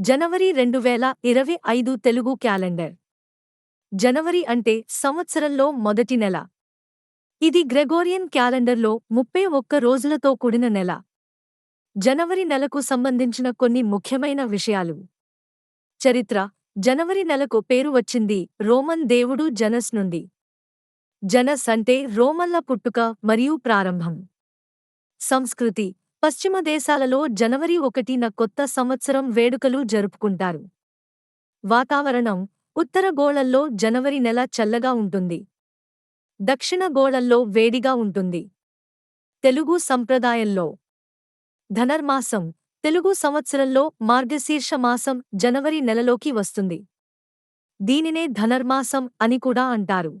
జనవరి రెండు వేల ఇరవై ఐదు తెలుగు క్యాలెండర్. జనవరి అంటే సంవత్సరంలో మొదటి నెల. ఇది గ్రెగోరియన్ క్యాలెండర్లో ముప్పై ఒక్క రోజులతో కూడిన నెల. జనవరి నెలకు సంబంధించిన కొన్ని ముఖ్యమైన విషయాలు. చరిత్ర. జనవరి నెలకు పేరు వచ్చింది రోమన్ దేవుడు జనస్ నుండి. జనస్ అంటే రోమన్ల పుట్టుక మరియు ప్రారంభం. సంస్కృతి. పశ్చిమ దేశాలలో జనవరి ఒకటిన కొత్త సంవత్సరం వేడుకలు జరుపుకుంటారు. వాతావరణం ఉత్తర గోళంలో జనవరి నెల చల్లగా ఉంటుంది. దక్షిణ గోళల్లో వేడిగా ఉంటుంది. తెలుగు సంప్రదాయంలో ధనర్మాసం తెలుగు సంవత్సరంలో మార్గశీర్ష మాసం జనవరి నెలలోకి వస్తుంది. దీనినే ధనర్మాసం అని కూడా అంటారు.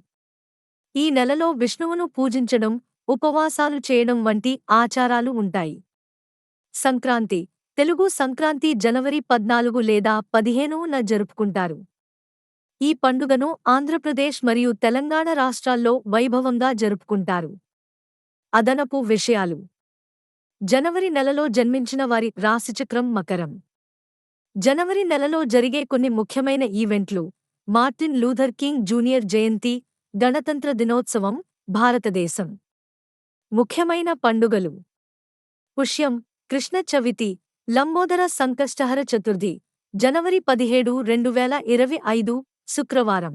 ఈ నెలలో విష్ణువును పూజించడం ఉపవాసాలు చేయడం వంటి ఆచారాలు ఉంటాయి. సంక్రాంతి. తెలుగు సంక్రాంతి జనవరి పద్నాలుగు లేదా పదిహేనున జరుపుకుంటారు. ఈ పండుగను ఆంధ్రప్రదేశ్ మరియు తెలంగాణ రాష్ట్రాల్లో వైభవంగా జరుపుకుంటారు. అదనపు విషయాలు. జనవరి నెలలో జన్మించిన వారి రాశిచక్రం మకరం. జనవరి నెలలో జరిగే కొన్ని ముఖ్యమైన ఈవెంట్లు. మార్టిన్ లూథర్ కింగ్ జూనియర్ జయంతి గణతంత్ర దినోత్సవం భారతదేశం. ముఖ్యమైన పండుగలు. పుష్యం కృష్ణ చవితి లంబోదర సంకష్టహర చతుర్థి జనవరి పదిహేడు రెండు వేల ఇరవై ఐదు శుక్రవారం.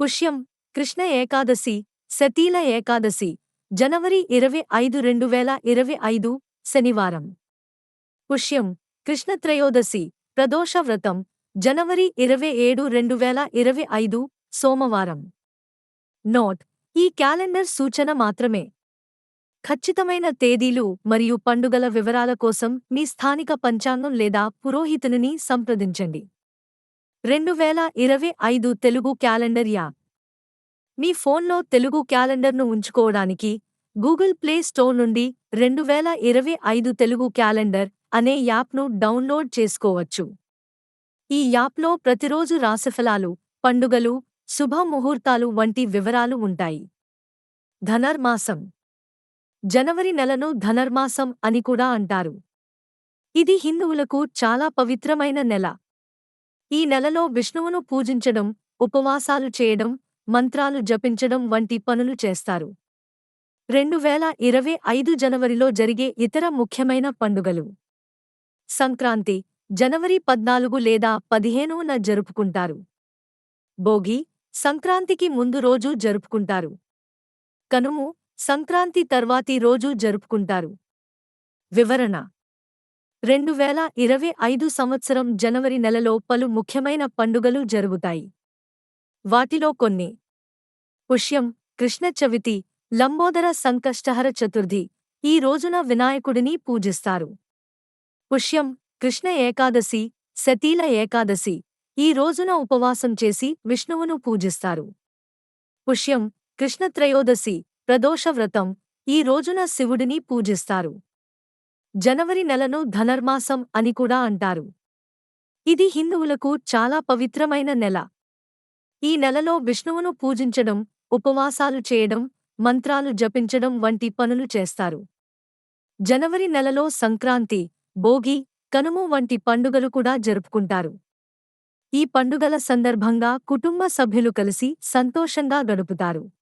పుష్యం కృష్ణ ఏకాదశి శతీల ఏకాదశి జనవరి ఇరవై ఐదు రెండు వేల ఇరవై ఐదు శనివారం. పుష్యం కృష్ణ త్రయోదశి ప్రదోష వ్రతం జనవరి ఇరవై ఏడు రెండు వేల ఇరవై ఐదు సోమవారం. నోట్ ఈ క్యాలెండర్ సూచన మాత్రమే. ఖచ్చితమైన తేదీలు మరియు పండుగల వివరాల కోసం మీ స్థానిక పంచాంగం లేదా పురోహితుని సంప్రదించండి. రెండు వేల ఇరవై ఐదు తెలుగు క్యాలెండర్ యాప్. మీ ఫోన్లో తెలుగు క్యాలెండర్ను ఉంచుకోవడానికి గూగుల్ ప్లే స్టోర్ నుండి రెండు వేల ఇరవై ఐదు తెలుగు క్యాలెండర్ అనే యాప్ను డౌన్లోడ్ చేసుకోవచ్చు. ఈ యాప్లో ప్రతిరోజు రాశిఫలాలు పండుగలు శుభముహూర్తాలు వంటి వివరాలు ఉంటాయి. ధనర్మాసం. జనవరి నెలను ధనర్మాసం అని కూడా అంటారు. ఇది హిందువులకు చాలా పవిత్రమైన నెల. ఈ నెలలో విష్ణువును పూజించడం ఉపవాసాలు చేయడం మంత్రాలు జపించడం వంటి పనులు చేస్తారు. రెండు వేల ఇరవై ఐదు జనవరిలో జరిగే ఇతర ముఖ్యమైన పండుగలు. సంక్రాంతి జనవరి పద్నాలుగు లేదా పదిహేనున జరుపుకుంటారు. భోగి సంక్రాంతికి ముందు రోజు జరుపుకుంటారు. కనుము సంక్రాంతి తర్వాతి రోజు జరుపుకుంటారు. వివరణ. రెండు వేల ఇరవై ఐదు సంవత్సరం జనవరి నెలలో పలు ముఖ్యమైన పండుగలు జరుగుతాయి. వాటిలో కొన్ని. పుష్యం కృష్ణ చవితి లంబోదర సంకష్టహర చతుర్థి ఈ రోజున వినాయకుడిని పూజిస్తారు. పుష్యం కృష్ణ ఏకాదశి శతీల ఏకాదశి ఈ రోజున ఉపవాసం చేసి విష్ణువును పూజిస్తారు. పుష్యం కృష్ణత్రయోదశి ప్రదోష వ్రతం ఈ రోజున శివుడిని పూజిస్తారు. జనవరి నెలను ధనర్మాసం అని కూడా అంటారు. ఇది హిందువులకు చాలా పవిత్రమైన నెల. ఈ నెలలో విష్ణువును పూజించడం ఉపవాసాలు చేయడం మంత్రాలు జపించడం వంటి పనులు చేస్తారు. జనవరి నెలలో సంక్రాంతి భోగి కనుము వంటి పండుగలు కూడా జరుపుకుంటారు. ఈ పండుగల సందర్భంగా కుటుంబ సభ్యులు కలిసి సంతోషంగా గడుపుతారు.